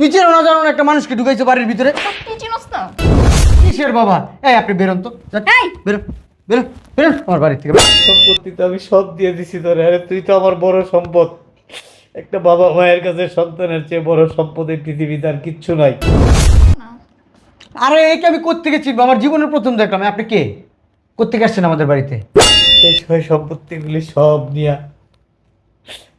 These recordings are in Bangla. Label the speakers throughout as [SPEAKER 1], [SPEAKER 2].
[SPEAKER 1] তুই চেনো না জানো না একটা মানুষকে ঢুকাইছে বাড়ির ভিতরে।
[SPEAKER 2] তুই চিনস না?
[SPEAKER 1] কিসের বাবা? এই আপনি বেরোন তো। যান,
[SPEAKER 2] এই!
[SPEAKER 1] বেরোন বেরোন বেরোন আমার বাড়ি থেকে।
[SPEAKER 3] সম্পত্তি তো আমি সব দিয়ে দিছি তোরে। আরে তুই তো আমার বড় সম্পদ। একটা বাবা মায়ের কাছে সন্তানের চেয়ে বড় সম্পদ এই পৃথিবীতে আর কিচ্ছু নাই।
[SPEAKER 1] আরে একে আমি কোত্থেকে চিনবো? আমার জীবনের প্রথম দেখলাম। আপনি কে? কোত্থেকে আসছেন আমাদের বাড়িতে?
[SPEAKER 3] এই সম্পত্তিগুলি সব নিয়া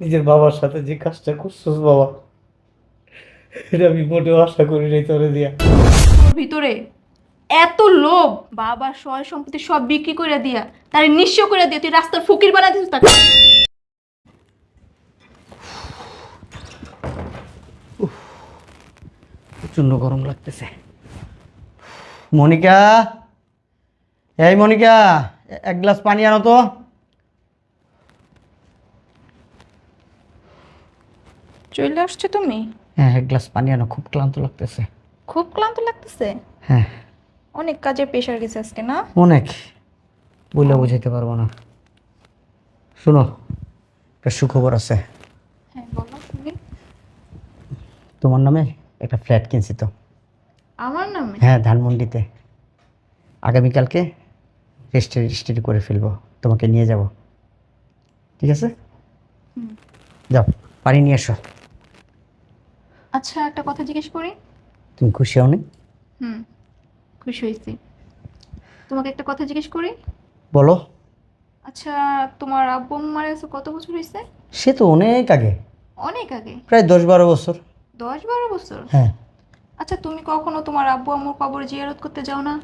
[SPEAKER 3] নিজের বাবার সাথে যে কাজটা করছিস বাবা এটা আমি মোটেও আশা করি নাই তোরে দিয়া।
[SPEAKER 2] তোর ভিতরে এত লোভ। বাবা সয় সম্পত্তি সব বিক্রি করে দিয়া তার নিঃস্ব করে দিয়ে তুই রাস্তার ফকির বানাই দিস তাকে।
[SPEAKER 1] প্রচণ্ড গরম লাগতেছে। মনিকা এই মনিকা এক গ্লাস পানি আনো তো।
[SPEAKER 2] চলে আসছো তুমি?
[SPEAKER 1] হ্যাঁ এক গ্লাস পানি আনো খুব ক্লান্ত লাগতেছে।
[SPEAKER 2] খুব ক্লান্ত লাগতেছে?
[SPEAKER 1] হ্যাঁ।
[SPEAKER 2] অনেক কাজের প্রেশার গেছে আজকে না?
[SPEAKER 1] অনেক। বলে বুঝাইতে পারব না। শোনো একটা সুখবর আছে।
[SPEAKER 2] হ্যাঁ বলো
[SPEAKER 1] তোমার নামে একটা ফ্ল্যাট কিনছি তো।
[SPEAKER 2] আমার নামে?
[SPEAKER 1] হ্যাঁ ধানমন্ডিতে। আগামীকালকে রেজিস্ট্রি রেজিস্ট্রি করে ফেলব। তোমাকে নিয়ে যাব। ঠিক আছে? যাও পানি নিয়ে এসো।
[SPEAKER 2] আচ্ছা একটা কথা জিজ্ঞেস করি?
[SPEAKER 1] তুমি খুশি হও নি
[SPEAKER 2] হুম খুশি হয়েছি। তোমাকে একটা কথা জিজ্ঞেস করি?
[SPEAKER 1] বলো।
[SPEAKER 2] আচ্ছা তোমার আব্বু মারা গেছে কত বছর হয়েছে?
[SPEAKER 1] সে তো অনেক আগে।
[SPEAKER 2] অনেক আগে?
[SPEAKER 1] প্রায় দশ বারো বছর।
[SPEAKER 2] দশ বারো বছর?
[SPEAKER 1] হ্যাঁ।
[SPEAKER 2] আচ্ছা তুমি কখনো তোমার আব্বু আম্মুর কবর জিয়ারত করতে যাও না?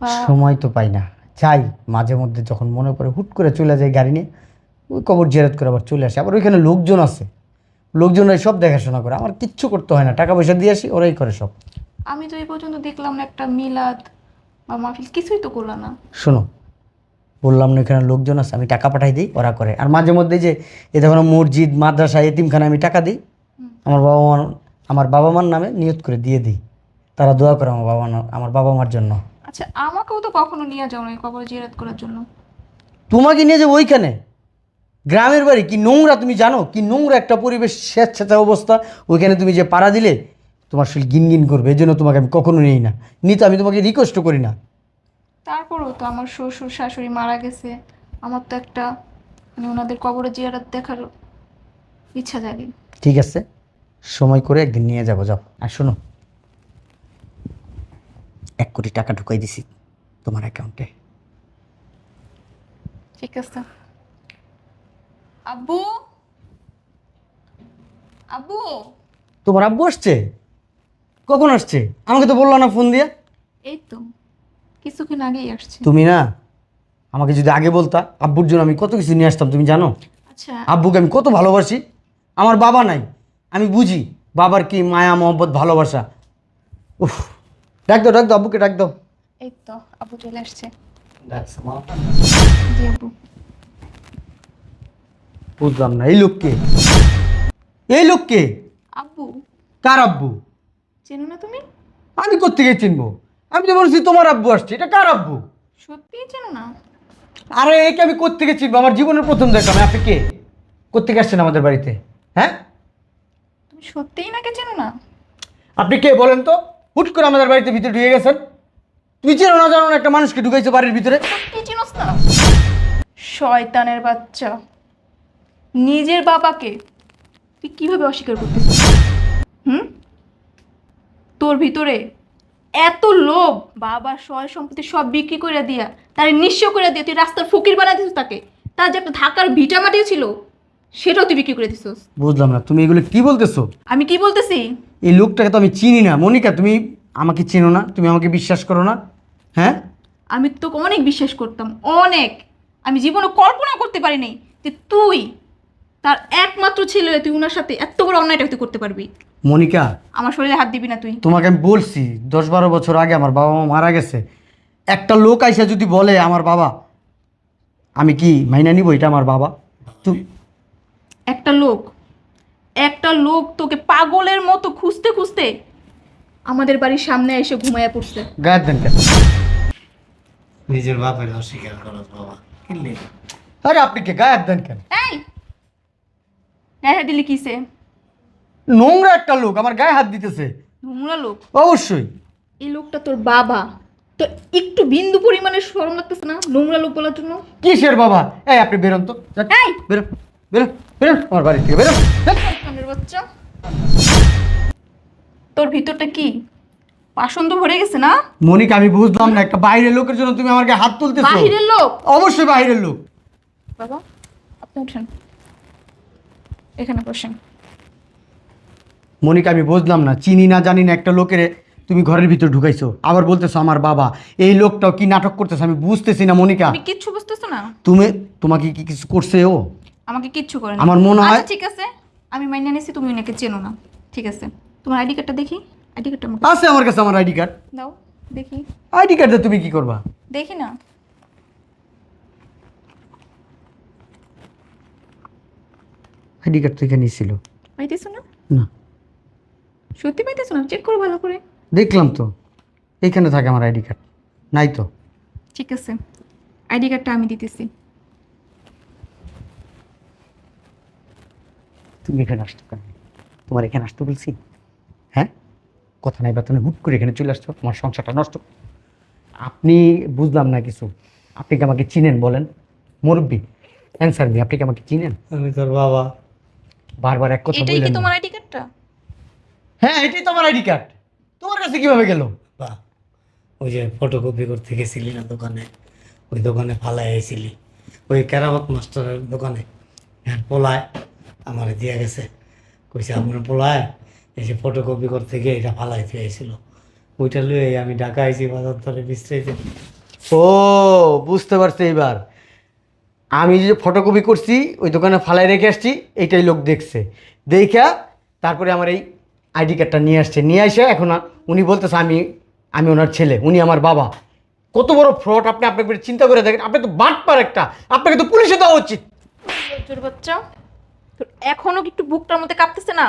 [SPEAKER 2] বা
[SPEAKER 1] সময় তো পাই না। চাই মাঝে মধ্যে যখন মনে পড়ে হুট করে চলে যায় গাড়ি নিয়ে ওই কবর জেরাত করে আবার চলে আসে। আবার ওইখানে লোকজন আছে। লোকজনরাই সব দেখাশোনা করে। আমার কিচ্ছু করতে হয় না। টাকা পয়সা দিয়ে আসি ওরাই করে সব।
[SPEAKER 2] আমি তো এই পর্যন্ত দেখলাম না একটা মিলাদ বা মাহফিল কিছুই তো করলাম না।
[SPEAKER 1] শোনো বললাম না এখানে লোকজন আছে আমি টাকা পাঠাই দিই ওরা করে। আর মাঝে মধ্যে যে এ দেখো মসজিদ মাদ্রাসা এতিমখানে আমি টাকা দিই আমার বাবা মার আমার বাবা মার নামে নিয়ত করে দিয়ে দিই। তারা দোয়া করে আমার বাবা আমার বাবা মার জন্য।
[SPEAKER 2] আচ্ছা আমাকেও তো কখনো নিয়ে যাও না কবর জিয়ারত করার জন্য।
[SPEAKER 1] তোমাকে নিয়ে যে ওইখানে? গ্রামের বাড়ি কি নোংরা তুমি জানো? কি নোংরা একটা পরিবেশ স্বেচ্ছাচা অবস্থা। ওইখানে তুমি যে পাড়া দিলে তোমার শরীর গিন গিন করবে এই জন্য তোমাকে আমি কখনো নিই না। নিতে আমি তোমাকে রিকোয়েস্ট করি না।
[SPEAKER 2] তারপরেও তো আমার শ্বশুর শাশুড়ি মারা গেছে। আমার তো একটা মানে ওনাদের কবরে জিয়ারত দেখার ইচ্ছা জাগে।
[SPEAKER 1] ঠিক আছে সময় করে একদিন নিয়ে যাব যাও। আর শোনো এক কোটি টাকা ঢুকাই দিছি তোমার অ্যাকাউন্টে
[SPEAKER 2] ঠিক আছে। আব্বু? আব্বু?
[SPEAKER 1] তোমার আব্বু আসছে? কখন আসছে? আমাকে তো বলল না ফোন দিয়ে।
[SPEAKER 2] এই তো কিছুক্ষণ আগেই আসছে।
[SPEAKER 1] তুমি না আমাকে যদি আগে বলতা আব্বুর জন্য আমি কত কিছু নিয়ে আসতাম তুমি জানো?
[SPEAKER 2] আচ্ছা।
[SPEAKER 1] আব্বুকে আমি কত ভালোবাসি। আমার বাবা নাই আমি বুঝি বাবার কি মায়া মহব্বত ভালোবাসা। উফ ডাক দাও ডাক দাও আব্বুকে ডাক দাও।
[SPEAKER 2] এই তো আব্বু চলে আসছে। জি আব্বু।
[SPEAKER 1] বুঝলাম না। এই লোককে? এই লোককে?
[SPEAKER 2] আব্বু।
[SPEAKER 1] কার আব্বু?
[SPEAKER 2] চেনো না তুমি?
[SPEAKER 1] আমি কোথেকে চিনবো? আমি তো বলছি তোমার আব্বু আসছে। এটা কার আব্বু?
[SPEAKER 2] সত্যিই চেনো না।
[SPEAKER 1] আরে একে আমি কোথেকে চিনবো? আমার জীবনের প্রথম দেখলাম আপনি কে? কোথেকে আসছেন আমাদের বাড়িতে? হ্যাঁ?
[SPEAKER 2] তুমি সত্যিই নাকি চেনো না?
[SPEAKER 1] আপনি কে বলেন তো? হুট করে আমাদের বাড়িতে ভিতরে ঢুকে গেছেন। তুমি চেনো না জানো না একটা মানুষকে ঢুকাইছে বাড়ির ভিতরে?
[SPEAKER 2] সত্যি চিনোস না? শয়তানের বাচ্চা। নিজের বাবাকে তুই কীভাবে অস্বীকার করতেছিস হুম? তোর ভিতরে এত লোভ বাবার সয় সম্পত্তি সব বিক্রি করে দিয়া তার নিঃস্ব করে দিয়ে তুই রাস্তার ফকির বানাই দিছিস তাকে। তার যে একটা ঢাকার ভিটা মাটিও ছিল সেটাও তুই বিক্রি করে দিছিস।
[SPEAKER 1] বুঝলাম না তুমি এগুলো কি বলতেছো?
[SPEAKER 2] আমি কি বলতেছি?
[SPEAKER 1] এই লোকটাকে তো আমি চিনি না। মনিকা তুমি আমাকে চিনো না তুমি আমাকে বিশ্বাস করো না। হ্যাঁ?
[SPEAKER 2] আমি তোকে অনেক বিশ্বাস করতাম অনেক। আমি জীবনে কল্পনা করতে পারিনি যে তুই তার একমাত্র ছেলে তুই ওনার সাথে এত বড় অন্যায়টা তুই করতে পারবি?
[SPEAKER 1] মনিকা।
[SPEAKER 2] আমার শরীরে হাত দিবি না তুই।
[SPEAKER 1] তোমাকে আমি বলছি দশ বারো বছর আগে আমার বাবা মা মারা গেছে। একটা লোক আইসা যদি বলে আমার বাবা আমি কি মাইনা নিব এটা আমার বাবা? তুই
[SPEAKER 2] একটা লোক একটা লোক তোকে পাগলের মতো খুঁজতে খুঁজতে আমাদের বাড়ির সামনে এসে ঘুমায়া পড়ছে।
[SPEAKER 1] গায়ের দেন কেন?
[SPEAKER 3] নিজের বাপের অস্বীকার করস বাবা কিনলি
[SPEAKER 1] আরে আপনি কে গায়ের দেন কেন?
[SPEAKER 2] এই! হ্যাঁ হ্যাঁ দিলি কিসে?
[SPEAKER 1] নোংরা একটা লোক আমার গায়ে হাত দিতেছে।
[SPEAKER 2] নোংরা লোক?
[SPEAKER 1] অবশ্যই।
[SPEAKER 2] এই লোকটা তোর বাবা। তো একটু বিন্দু পরিমাণে শরম লাগতেছে না নোংরা লোক বলার জন্য?
[SPEAKER 1] কিসের বাবা? এই আপনি বেরোন তো। যান,
[SPEAKER 2] এই!
[SPEAKER 1] বেরোন বেরোন বেরোন আমার বাড়ি থেকে বেরোন যান।
[SPEAKER 2] শয়তানের বাচ্চা। তোর ভিতরটা কি? পাষণ তো ভরে গেছে না?
[SPEAKER 1] মনিকা আমি বুঝলাম না একটা বাইরের লোকের জন্য তুমি আমার গায়ে হাত তুলতেছো।
[SPEAKER 2] বাহিরের লোক?
[SPEAKER 1] অবশ্যই বাইরের লোক।
[SPEAKER 2] বাবা আপনি উঠেন। এখানে বসেন।
[SPEAKER 1] মনিকা আমি বুঝলাম না চিনি না জানি না একটা লোকের তুমি ঘরের ভিতর ঢুকাইছো। আবার বলতেছো আমার বাবা এই লোকটাও কি নাটক করতেছে? আমি বুঝতেছি না মনিকা।
[SPEAKER 2] তুমি কিচ্ছু বুঝতেছো না?
[SPEAKER 1] তুমি তোমাকে কি কিছু করছে ও?
[SPEAKER 2] আমাকে কিচ্ছু করে
[SPEAKER 1] আমার মনে হয়-
[SPEAKER 2] ঠিক আছে। আমি মাইনে নিয়েছি তুমি ওনাকে চেনো না। ঠিক আছে। তোমার আইডি কার্ডটা দেখি। আইডি কার্ডটা
[SPEAKER 1] আছে আমার কাছে আমার আইডি কার্ড।
[SPEAKER 2] দাও দেখি।
[SPEAKER 1] আইডি কার্ডে তুমি কি করবা?
[SPEAKER 2] দেখি না।
[SPEAKER 1] আইডি কার্ড তো এখানেই ছিল
[SPEAKER 2] পাইতেছো না?
[SPEAKER 1] না।
[SPEAKER 2] সত্যি পাইতেছো না? চেক করো ভালো করে।
[SPEAKER 1] দেখলাম তো। এখানে থাকে আমার আইডি কার্ড। নাই তো।
[SPEAKER 2] ঠিক আছে। আইডি কার্ডটা আমি দিতেছি।
[SPEAKER 1] তুমি এখানে আসতো কেন? তোমার এখানে আসতে বলছি? হ্যাঁ? কথা নাই বা তুমি হুট করে এখানে চলে আসছো। তোমার সংসারটা নষ্ট। আপনি বুঝলাম না কিছু। আপনি কি আমাকে চিনেন বলেন? মুরব্বী। অ্যান্সার মি আপনি কি আমাকে চিনেন?
[SPEAKER 3] আমি তোর বাবা।
[SPEAKER 1] বারবার এক কথা
[SPEAKER 2] এটাই কি তোমার আইডি কার্ডটা?
[SPEAKER 1] হ্যাঁ এটাই তোমার আইডি কার্ড। তোমার কাছে কীভাবে গেল?
[SPEAKER 3] বা ওই যে ফটোকপি করতে গেছিলি না দোকানে? ওই দোকানে ফালাই আইছিলি। ওই কেরামত মাস্টারের দোকানে। হ্যাঁ পোলায় আমার দিয়ে গেছে। কইছে আমার পোলায় এই যে ফটোকপি করতে গিয়ে এটা ফালাইতে আইছিল। ওইটা লুয়ে আমি ঢাকা আইছি বাজার ধরে বিশ্রাইতে
[SPEAKER 1] ও বুঝতে পারছি এবার আমি যে ফটোকপি করছি, ওই দোকানে ফালাই রেখে আসছি, এইটাই লোক দেখছে। দেখা তারপরে আমার এই আইডি কার্ডটা নিয়ে আসছে। নিয়ে আসে এখন উনি বলতেছে আমি আমি ওনার ছেলে, উনি আমার বাবা। কত বড় ফ্রড আপনি আপনাকে চিন্তা করে দেখেন, আপনি তো বাটপার একটা। আপনাকে তো পুলিশে দেওয়া উচিত।
[SPEAKER 2] লজ্জার বাচ্চা, তোর একটু বুকটার মধ্যে কাঁপতেছে না?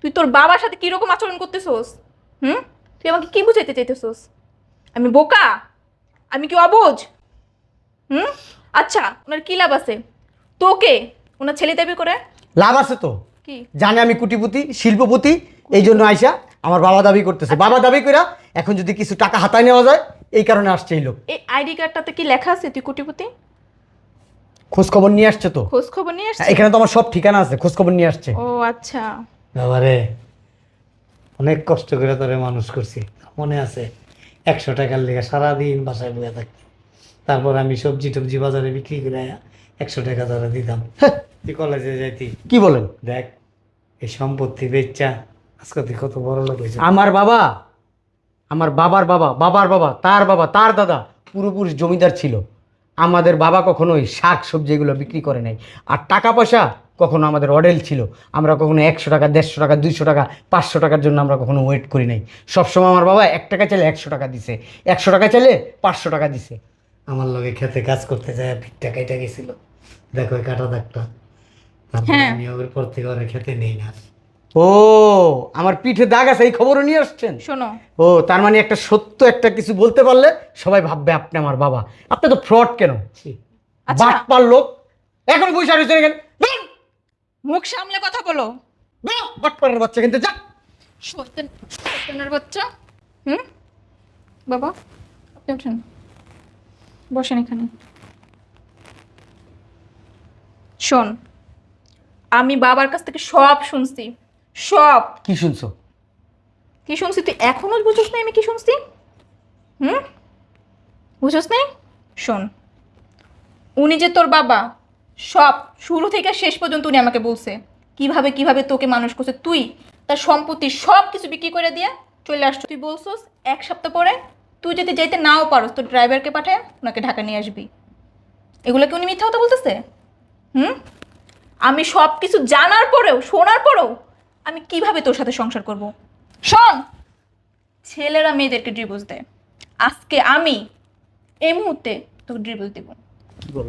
[SPEAKER 2] তুই তোর বাবার সাথে কীরকম আচরণ করতেছোস? হুম? তুই আমাকে কি বুঝাইতে চাইতেছোস? আমি বোকা? আমি কি অবুঝ? হুম? আচ্ছা ওনার কি লাভ আছে? তোকে? ওনার ছেলে দাবি করে?
[SPEAKER 1] লাভ আছে তো।
[SPEAKER 2] কি?
[SPEAKER 1] জানে আমি কুটিপুতি শিল্পপতি এই জন্য আইসা আমার বাবা দাবি করতেছে। বাবা দাবি কইরা এখন যদি কিছু টাকা হাতায় নেওয়া যায় এই কারণে আসছে এই লোক।
[SPEAKER 2] এই আইডি কার্ডটাতে কি লেখা আছে তুই কোটিপতি?
[SPEAKER 1] খোঁজ খবর নিয়ে আসছে তো।
[SPEAKER 2] খোঁজ খবর নিয়ে
[SPEAKER 1] হ্যাঁ,
[SPEAKER 2] আসছিস
[SPEAKER 1] এখানে তো আমার সব ঠিকানা আছে খোঁজ খবর নিয়ে আসছে।
[SPEAKER 2] ও আচ্ছা।
[SPEAKER 3] বাবারে অনেক কষ্ট করে তোরে মানুষ করছি। মনে আছে একশো টাকার লেগে সারাদিন বাসায় বয়ে থাকতি তারপর আমি সবজি টবজি বাজারে বিক্রি করে একশো টাকা ধরে দিতাম। তুই কলেজে যাইতি।
[SPEAKER 1] কি বলেন?
[SPEAKER 3] দেখ এই সম্পত্তি বেচা আজকে তুই কত বড় লোক হয়েছে
[SPEAKER 1] আমার বাবা আমার বাবার বাবা বাবার বাবা তার বাবা তার দাদা পুরোপুরি জমিদার ছিল। আমাদের বাবা কখনোই শাক সবজি এগুলো বিক্রি করে নাই। আর টাকা পয়সা কখনো আমাদের অডেল ছিল। আমরা কখনো একশো টাকা দেড়শো টাকা দুইশো টাকা পাঁচশো টাকার জন্য আমরা কখনো ওয়েট করি নাই। সবসময় আমার বাবা এক টাকা চাইলে একশো টাকা দিছে। একশো টাকা চাইলে পাঁচশো টাকা দিছে।
[SPEAKER 3] আমার লগে খেতে কাজ করতে যায় ভিটটা কাইটা গেছিল। দেখো ওই কাটা দাগটা। তারপর
[SPEAKER 2] হ্যাঁ।
[SPEAKER 3] আমি ওর পর থেকে ওরা খেতে নেই না
[SPEAKER 1] ও আমার পিঠে দাগ আছে এই খবরও নিয়ে আসছেন?
[SPEAKER 2] শোনো।
[SPEAKER 1] ও তার মানে একটা সত্য একটা কিছু বলতে পারলে সবাই ভাববে আপনি আমার বাবা। আপনি তো ফ্রড কেন?
[SPEAKER 3] ছি,
[SPEAKER 2] আচ্ছা।
[SPEAKER 1] বাটপার লোক। এখন বসে রয়েছে বেরোন,
[SPEAKER 2] মুখ সামলে কথা বলো।
[SPEAKER 1] বাটপারের বাচ্চা কিন্তু যা।
[SPEAKER 2] সত্যেন সত্যেনের বাচ্চা। হুম? বাবা আপনি ওঠেন বসেন এখানে। শোন আমি বাবার কাছ থেকে সব শুনছি সব।
[SPEAKER 1] কি শুনছো?
[SPEAKER 2] কি শুনছি? তুই এখনও বুঝোস না আমি কি শুনছি? হুম? বুঝোস না শোন উনি যে তোর বাবা সব শুরু থেকে শেষ পর্যন্ত উনি আমাকে বলছে। কীভাবে কীভাবে তোকে মানুষ করছে তুই তার সম্পত্তি সব কিছু বিক্রি করে দিয়ে চলে আসছো। তুই বলছোস এক সপ্তাহ পরে তুই যদি যেতে নাও পারোস তোর ড্রাইভারকে পাঠায় ওনাকে ঢাকা নিয়ে আসবি। এগুলো কি উনি মিথ্যা কথা বলতেছে? হুম? আমি সব কিছু জানার পরেও শোনার পরেও আমি কীভাবে তোর সাথে সংসার করব? শোন ছেলেরা মেয়েদেরকে ডিভোর্স দেয়। আজকে আমি এই মুহূর্তে তোকে ডিভোর্স দেবো।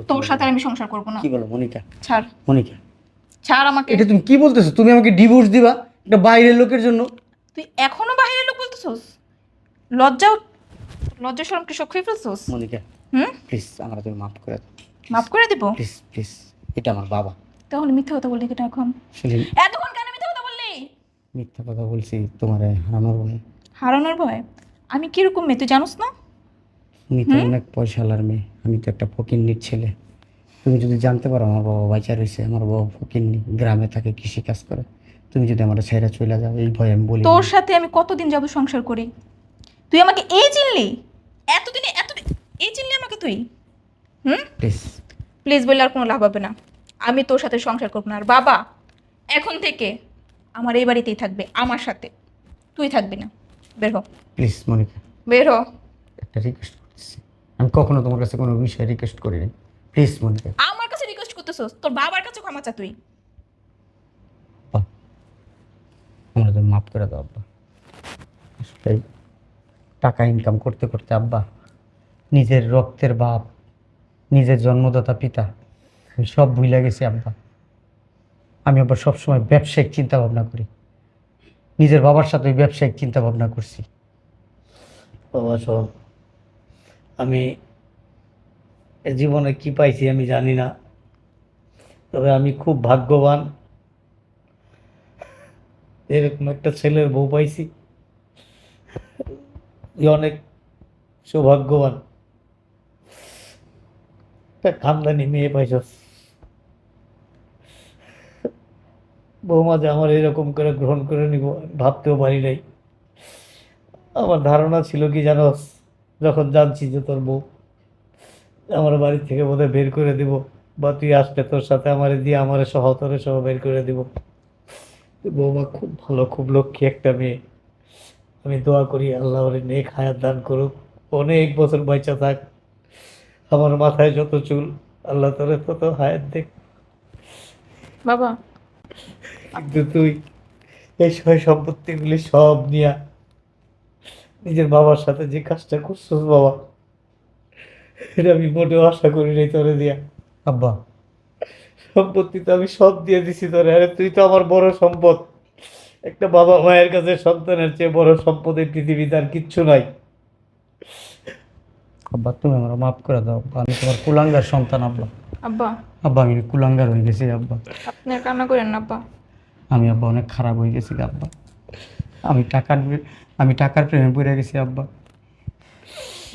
[SPEAKER 2] তোর সাথে আমি সংসার করব না।
[SPEAKER 1] কি বলো মনিকা?
[SPEAKER 2] ছাড়।
[SPEAKER 1] মনিকা?
[SPEAKER 2] ছাড় আমাকে।
[SPEAKER 1] এটা তুমি কি বলতেছো? তুমি আমাকে ডিভোর্স দিবা? এটা বাইরের লোকের জন্য?
[SPEAKER 2] তুই এখনও বাইরের লোক বলতেছোস? লজ্জাও লজ্জা শরম কি সব খেয়ে ফেলছোস?
[SPEAKER 1] মনিকা
[SPEAKER 2] হুম?
[SPEAKER 1] প্লিজ আমরা তুমি মাফ করে দাও।
[SPEAKER 2] মাফ করে দিব?
[SPEAKER 1] প্লিজ প্লিজ এটা আমার বাবা।
[SPEAKER 2] তাহলে মিথ্যা কথা বললি কেন এখন?
[SPEAKER 1] শুনলেন
[SPEAKER 2] এতক্ষণ কেন মিথ্যা কথা বললি?
[SPEAKER 1] মিথ্যা কথা বলছি তোমার হারানোর ভয়ে।
[SPEAKER 2] হারানোর ভয়? আমি কীরকম মেয়ে তুই জানোস না?
[SPEAKER 1] তুমি তো অনেক পয়সালার মেয়ে। আমি তো একটা ফকিন্নির ছেলে। তুমি যদি জানতে পারো আমার বাবা বাইচা রয়েছে আমার বাবা ফকিন্নি গ্রামে থাকে কৃষি কাজ করে। তুমি যদি আমার ছেড়ে চলে যাও এই ভয় আমি বলি
[SPEAKER 2] তোর সাথে আমি কতদিন যাব সংসার করি? তুই আমাকে এই চিনলি? এতদিনে এত এই চিনলি আমাকে তুই। হুম?
[SPEAKER 1] প্লিজ
[SPEAKER 2] প্লিজ বললে আর কোনো লাভ হবে না। আমি তোর সাথে সংসার করব না। আর বাবা এখন থেকে আমার এই বাড়িতেই থাকবে আমার সাথে। তুই থাকবি না। বের হ।
[SPEAKER 1] প্লিজ মনিকা।
[SPEAKER 2] বের হ।
[SPEAKER 1] একটা রিকোয়েস্ট করতেছি। আমি কখনো তোমার কাছে কোনো বিষয়ে রিকোয়েস্ট করিনি প্লিজ মনিকা।
[SPEAKER 2] আমার কাছে রিকোয়েস্ট করতেছস? তোর বাবার কাছে ক্ষমা চা তুই।
[SPEAKER 1] আমরা তো মাফ করে দাও আব্বা। আসলে টাকা ইনকাম করতে করতে আব্বা, নিজের রক্তের বাপ, নিজের জন্মদাতা পিতা, আমি সব ভুলে গেছি আব্বা। আমি আবার সবসময় ব্যবসায়িক চিন্তা ভাবনা করি। নিজের বাবার সাথে ব্যবসায়িক চিন্তা ভাবনা করছি।
[SPEAKER 3] বাবা, শোন, আমি জীবনে কি পাইছি আমি জানি না, তবে আমি খুব ভাগ্যবান। এরকম একটা ছেলের বউ পাইছি। অনেক সৌভাগ্যবান। খানদানি মেয়ে পাইছস বৌমা যে আমার এরকম করে গ্রহণ করে নিব, ভাবতেও পারি নাই। আমার ধারণা ছিল কি জানোস যখন জানছি যে তোর বউ আমার বাড়ি থেকে বোধহয় বের করে দিব, বা তুই আসলে তোর সাথে আমার দিয়ে আমার সহ তোরে সহ বের করে দিব। বৌমা খুব ভালো, খুব লক্ষ্মী একটা মেয়ে। আমি দোয়া করি আল্লাহ ওরে নেক হায়াত দান করুক। অনেক বছর বাঁচা থাক। আমার মাথায় যত চুল আল্লাহ তোরে তত হায়াত দেখ
[SPEAKER 2] বাবা।
[SPEAKER 3] কিন্তু তুই এই সয় সম্পত্তিগুলি সব নিয়া নিজের বাবার সাথে যে কাজটা করছিস বাবা এটা আমি মোটেও আশা করি নাই তোরে দিয়া।
[SPEAKER 1] আব্বা।
[SPEAKER 3] সম্পত্তি তো আমি সব দিয়ে দিছি তোরে আরে তুই তো আমার বড় সম্পদ। একটা বাবা মায়ের কাছে সন্তানের চেয়ে বড় সম্পদ এই পৃথিবীতে আর কিচ্ছু নাই।
[SPEAKER 1] আব্বা তুমি আমার মাফ করে দাও আব্বা আমি তোমার কুলাঙ্গার সন্তান আব্বা।
[SPEAKER 2] আব্বা।
[SPEAKER 1] আব্বা আমি কুলাঙ্গার হয়ে গেছি আব্বা।
[SPEAKER 2] আপনি আর কান্না করেন না আব্বা।
[SPEAKER 1] আমি আব্বা অনেক খারাপ হয়ে গেছি আব্বা। আমি টাকার আমি টাকার প্রেমে পড়ে গেছি আব্বা।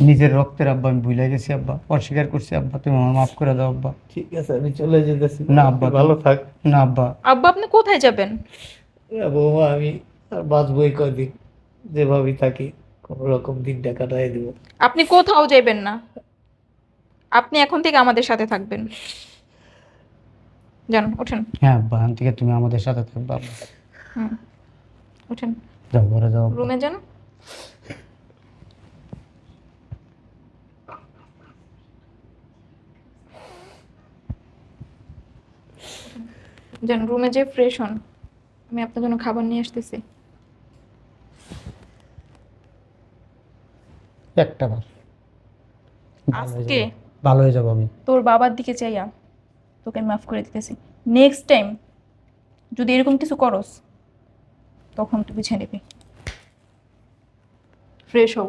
[SPEAKER 1] নিজের রক্তের আব্বা আমি ভুলে গেছি আব্বা। অস্বীকার করছি আব্বা তুমি আমার মাফ করে দাও আব্বা।
[SPEAKER 3] ঠিক আছে আমি চলে যেতেছি।
[SPEAKER 1] না, আব্বা,
[SPEAKER 3] ভালো থাক।
[SPEAKER 1] না আব্বা।
[SPEAKER 2] আব্বা আপনি কোথায় যাবেন?
[SPEAKER 3] বৌমা আমি আর বাঁচবই কদিন যেভাবেই থাকি কোনো রকম দিনটা কাটাই দেবো।
[SPEAKER 2] আপনি কোথাও যাবেন না। আপনি এখন থেকে আমাদের সাথে থাকবেন। যান ওঠেন।
[SPEAKER 1] হ্যাঁ এখন থেকে তুমি আমাদের সাথে থাকবে।
[SPEAKER 2] হুম ওঠেন।
[SPEAKER 1] যাও ঘরে যাও।
[SPEAKER 2] রুমে যান। যান রুমে যে ফ্রেশ হন। আমি আপনার জন্য খাবার নিয়ে আসতেছি।
[SPEAKER 1] একটা বার।
[SPEAKER 2] আজকে?
[SPEAKER 1] যাব। ভালো হয়ে যাব আমি।
[SPEAKER 2] তোর বাবার দিকে চাইয়া তোকে আমি মাফ করে দিতেছি। নেক্সট টাইম যদি এরকম কিছু করস তখন তুই বুঝে নিবি ফ্রেশ হও।